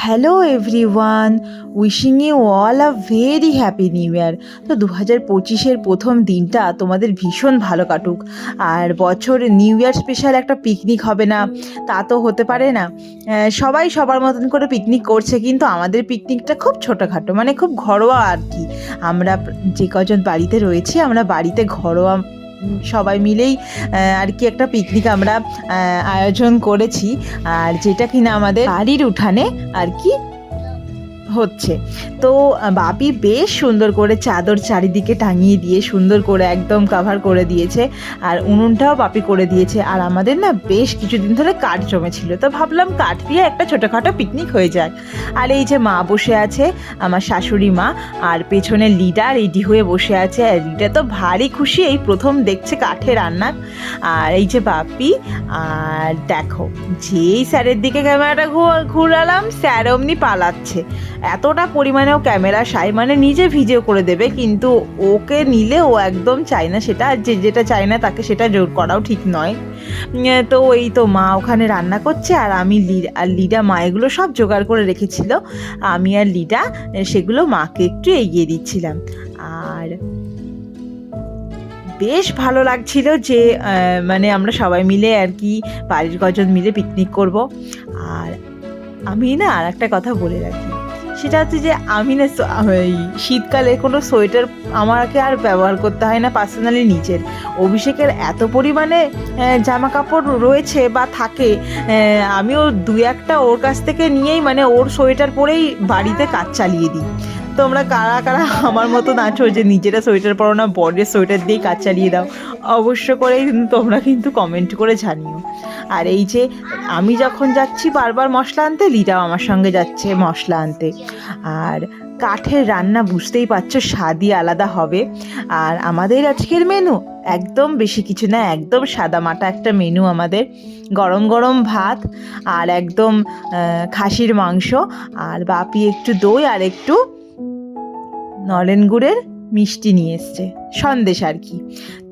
Hello everyone wishing you all a very happy new year তো দু হাজার পঁচিশের প্রথম দিনটা তোমাদের ভীষণ ভালো কাটুক। আর বছর নিউ ইয়ার স্পেশাল একটা পিকনিক হবে না। তা তো হতে পারে না। সবাই সবার মতন করে পিকনিক করছে, কিন্তু আমাদের পিকনিকটা খুব ছোটোখাটো মানে খুব ঘরোয়া আর কি। আমরা যে কজন বাড়িতে রয়েছি, আমরা বাড়িতে ঘরোয়া সবাই মিলেই আর কি একটা পিকনিক আমরা আয়োজন করেছি। আর যেটা কিনা আমাদের বাড়ির উঠানে আর কি হচ্ছে। তো বাপি বেশ সুন্দর করে চাদর চারিদিকে টাঙিয়ে দিয়ে সুন্দর করে একদম কাভার করে দিয়েছে আর উনুনটাও বাপি করে দিয়েছে। আর আমাদের না বেশ কিছুদিন ধরে কাঠ জমেছিল। তো ভাবলাম কাঠ দিয়ে একটা ছোটোখাটো পিকনিক হয়ে যায় আর এই যে মা বসে আছে, আমার শাশুড়ি মা, আর পেছনে লিডা রেডি হয়ে বসে আছে। আর লিডা তো ভারী খুশি এই প্রথম দেখছে কাঠে রান্না। আর এই যে বাপি, আর দেখো, যেই স্যারের দিকে ক্যামেরাটা ঘুরালাম, স্যার অমনি পালাচ্ছে। এতটা পরিমাণেও ক্যামেরা সাই মানে নিজে ভিডিও করে দেবে, কিন্তু ওকে নিলে ও একদম চায় না সেটা। আর যে যেটা চায় না তাকে সেটা জোর করাও ঠিক নয়। তো এই তো মা ওখানে রান্না করছে, আর আমি আর লিডা মা এগুলো সব জোগাড় করে রেখেছিল। আমি আর লিডা সেগুলো মাকে একটু এগিয়ে দিচ্ছিলাম। আর বেশ ভালো লাগছিল যে মানে আমরা সবাই মিলে আর কি বাড়ির কজন মিলে পিকনিক করব। আর আমি না আর একটা কথা বলে রাখি। সেটা হচ্ছে যে আমি না শীতকালে কোনো সোয়েটার আমাকে আর ব্যবহার করতে হয় না পার্সোনালি নিজের। অভিষেকের এত পরিমাণে জামা কাপড় রয়েছে বা থাকে আমিও দু একটা ওর কাছ থেকে নিয়েই মানে ওর সোয়েটার পরেই বাড়িতে কাজ চালিয়ে দিই। তোমরা কারা কারা আমার মতন আছো যে নিজেরা সোয়েটার পরো না, বরের সোয়েটার দিয়েই কাজ চালিয়ে দাও, অবশ্য করে তোমরা কিন্তু কমেন্ট করে জানিও। আর এই যে আমি যখন যাচ্ছি বারবার মশলা আনতে লিটাও আমার সঙ্গে যাচ্ছে মশলা আনতে। আর কাঠের রান্না বুঝতেই পারছ, স্বাদই আলাদা হবে। আর আমাদের আজকের মেনু একদম বেশি কিছু না, একদম সাদা মাটা একটা মেনু আমাদের। গরম গরম ভাত আর একদম খাসির মাংস, আর বাপি একটু দই আর একটু নলেন গুড়ের মিষ্টি নিয়ে এসছে। সন্দেশ আর কি।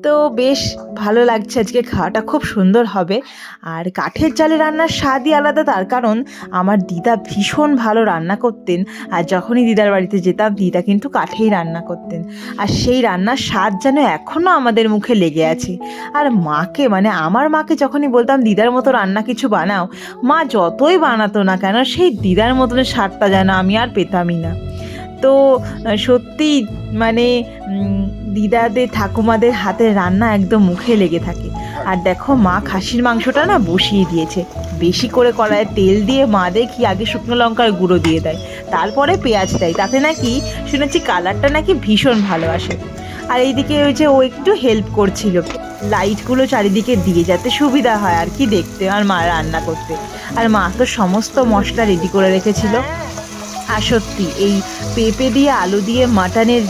তো বেশ ভালো লাগছে আজকে, খাওয়াটা খুব সুন্দর হবে। আর কাঠের জালে রান্নার স্বাদই আলাদা, তার কারণ আমার দিদা ভীষণ ভালো রান্না করতেন। আর যখনই দিদার বাড়িতে যেতাম, দিদা কিন্তু কাঠেই রান্না করতেন। আর সেই রান্নার স্বাদ যেন এখনও আমাদের মুখে লেগে আছে। আর মাকে মানে আমার মাকে যখনই বলতাম, দিদার মতো রান্না কিছু বানাও, মা যতই বানাতো না কেন, সেই দিদার মতন স্বাদটা যেন আমি আর পেতামই না। তো সত্যি মানে দিদাদের, ঠাকুমাদের হাতের রান্না একদম মুখে লেগে থাকে। আর দেখো, মা খাসির মাংসটা না বসিয়ে দিয়েছে। বেশি করে কড়ায় তেল দিয়ে মা দেখি আগে শুকনো লঙ্কার গুঁড়ো দিয়ে দেয়। তারপরে পেঁয়াজ দেয়। তাতে নাকি শুনেছি কালারটা নাকি ভীষণ ভালো আসে। আর এইদিকে ওই যে ও একটু হেল্প করছিল। লাইটগুলো চারিদিকে দিয়ে যাতে সুবিধা হয় আর কি দেখতে আর মা রান্না করতে। আর মা তো সমস্ত মশলা রেডি করে রেখেছিল। আর সত্যি, এই পেঁপে দিয়ে আলু দিয়ে মাটনের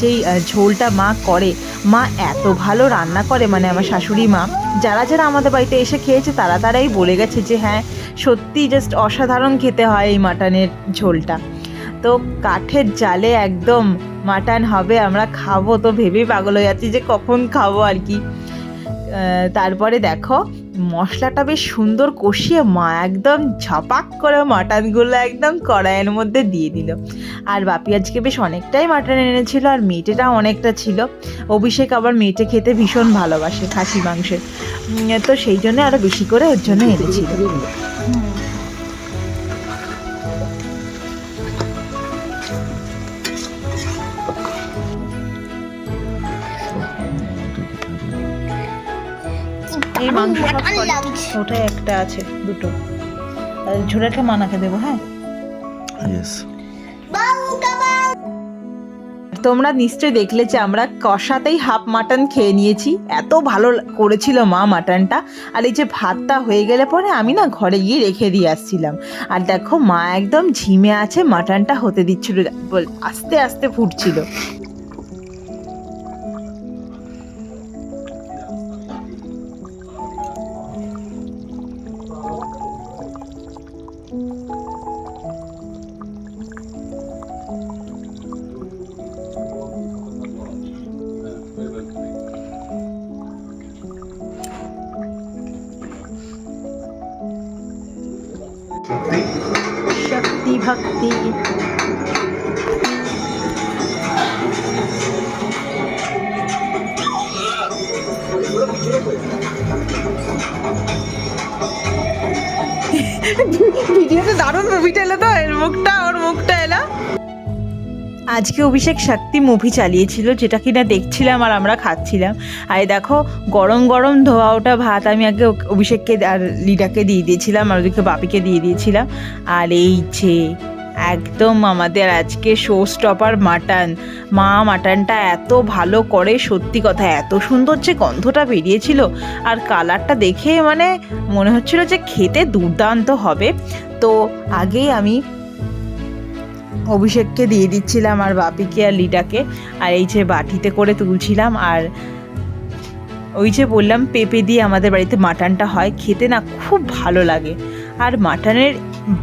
যেই ঝোলটা মা করে, মা এত ভালো রান্না করে মানে আমার শাশুড়ি মা, যারা যারা আমাদের বাড়িতে এসে খেয়েছে, তারা তারাই বলে গেছে যে হ্যাঁ সত্যি জাস্ট অসাধারণ খেতে হয় এই মাটনের ঝোলটা। তো কাঠের জালে একদম মাটন হবে, আমরা খাব, তো ভেবেই পাগল হয়ে যাচ্ছি যে কখন খাব আর কি। তারপরে দেখো মশলাটা বেশ সুন্দর কষিয়ে মা একদম ঝপাক করে মাটনগুলো একদম কড়াইয়ের মধ্যে দিয়ে দিল। আর বাপি আজকে বেশ অনেকটাই মাটন এনেছিল আর মেটেটা অনেকটা ছিল। অভিষেক আবার মেটে খেতে ভীষণ ভালোবাসে খাসি মাংসের। তো সেই জন্য আরও বেশি করে ওর জন্য এনেছিল। এই মাংস ওটাই একটা আছে দুটো। ঝোলাটা মানাকে দেবো হ্যাঁ? ইয়েস তোমরা নিশ্চয়ই দেখলে যে আমরা কষাতেই হাফ মাটন খেয়ে নিয়েছি। এত ভালো করেছিল মা মাটনটা। আর এই যে ভাতটা হয়ে গেলে পরে আমি না ঘরে গিয়ে রেখে দিয়ে আসছিলাম। আর দেখো মা একদম ঝিমে আছে মাটনটা হতে দিচ্ছিল বল- আস্তে আস্তে ফুটছিল। ভিডিওতে দারুণ মুভিটা এলো তো, এর মুখটা, ওর মুখটা এলো। আজকে অভিষেক শক্তি মুভি চালিয়েছিল, যেটা কিনা দেখছিলাম আর আমরা খাচ্ছিলাম। আর দেখো, গরম গরম ধোয়া ওটা ভাত, আমি আগে অভিষেককে আর লিডাকে দিয়ে দিয়েছিলাম, আর ওদিকে বাপিকে দিয়ে দিয়েছিলাম। আর এই যে একদম আমাদের আজকে শো স্টপার মাটন মা মাটনটা এত ভালো করে, সত্যি কথা, এত সুন্দর যে গন্ধটা বেরিয়েছিল আর কালারটা দেখে মানে মনে হচ্ছিল যে খেতে দুর্দান্ত হবে। তো আগেই আমি অভিষেককে দিয়ে দিচ্ছিলাম আর বাপিকে আর লিডাকে। আর এই যে বাটিতে করে তুলছিলাম আর ওই যে বললাম, পেঁপে দিয়ে আমাদের বাড়িতে মাটনটা হয়, খেতে না খুব ভালো লাগে। আর মাটনের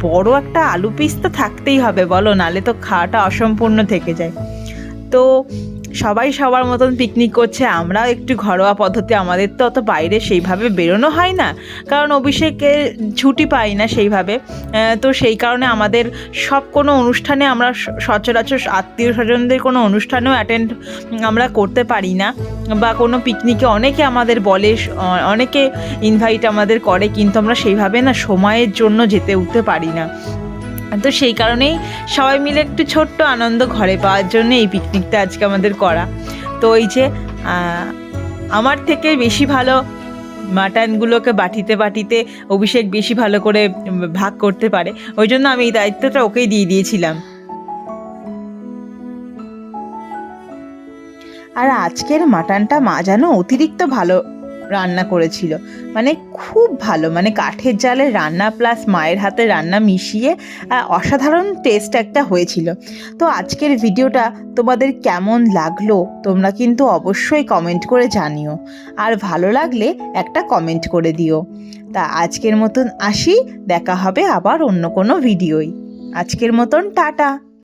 বড় একটা আলু পিস তো থাকতেই হবে, বলো, নালে তো খাওয়াটা অসম্পূর্ণ থেকে যায়। তো সবাই সবার মতন পিকনিক করছে, আমরাও একটু ঘরোয়া পদ্ধতি আমাদের তো অত বাইরে সেইভাবে বেরোনো হয় না। কারণ অভিষেকে ছুটি পাই না সেইভাবে। তো সেই কারণে আমাদের সব কোনো অনুষ্ঠানে আমরা সচরাচর আত্মীয় স্বজনদের কোনো অনুষ্ঠানেও অ্যাটেন্ড আমরা করতে পারি না। বা কোনো পিকনিকে অনেকে আমাদের বলে অনেকে ইনভাইট আমাদের করে, কিন্তু আমরা সেইভাবে না সময়ের জন্য যেতে উঠতে পারি না। তো সেই কারণেই সবাই মিলে একটু ছোট্ট আনন্দ ঘরে পাওয়ার জন্য এই পিকনিকটা আজকে আমাদের করা। তো এই যে আমার থেকে বেশি ভালো মাটনগুলোকে বাটিতে বাটিতে অভিষেক বেশি ভালো করে ভাগ করতে পারে, ওই জন্য আমি এই দায়িত্বটা ওকেই দিয়ে দিয়েছিলাম। আর আজকের মাটনটা মা যেন অতিরিক্ত ভালো রান্না করেছিল। মানে খুব ভালো মানে কাঠের জালে রান্না প্লাস মায়ের হাতে রান্না মিশিয়ে অসাধারণ টেস্ট একটা হয়েছিল। তো আজকের ভিডিওটা তোমাদের কেমন লাগল, তোমরা কিন্তু অবশ্যই কমেন্ট করে জানিও। আর ভালো লাগলে একটা কমেন্ট করে দিও। তা আজকের মতন আসি, দেখা হবে আবার অন্য কোনো ভিডিওই আজকের মতন টাটা!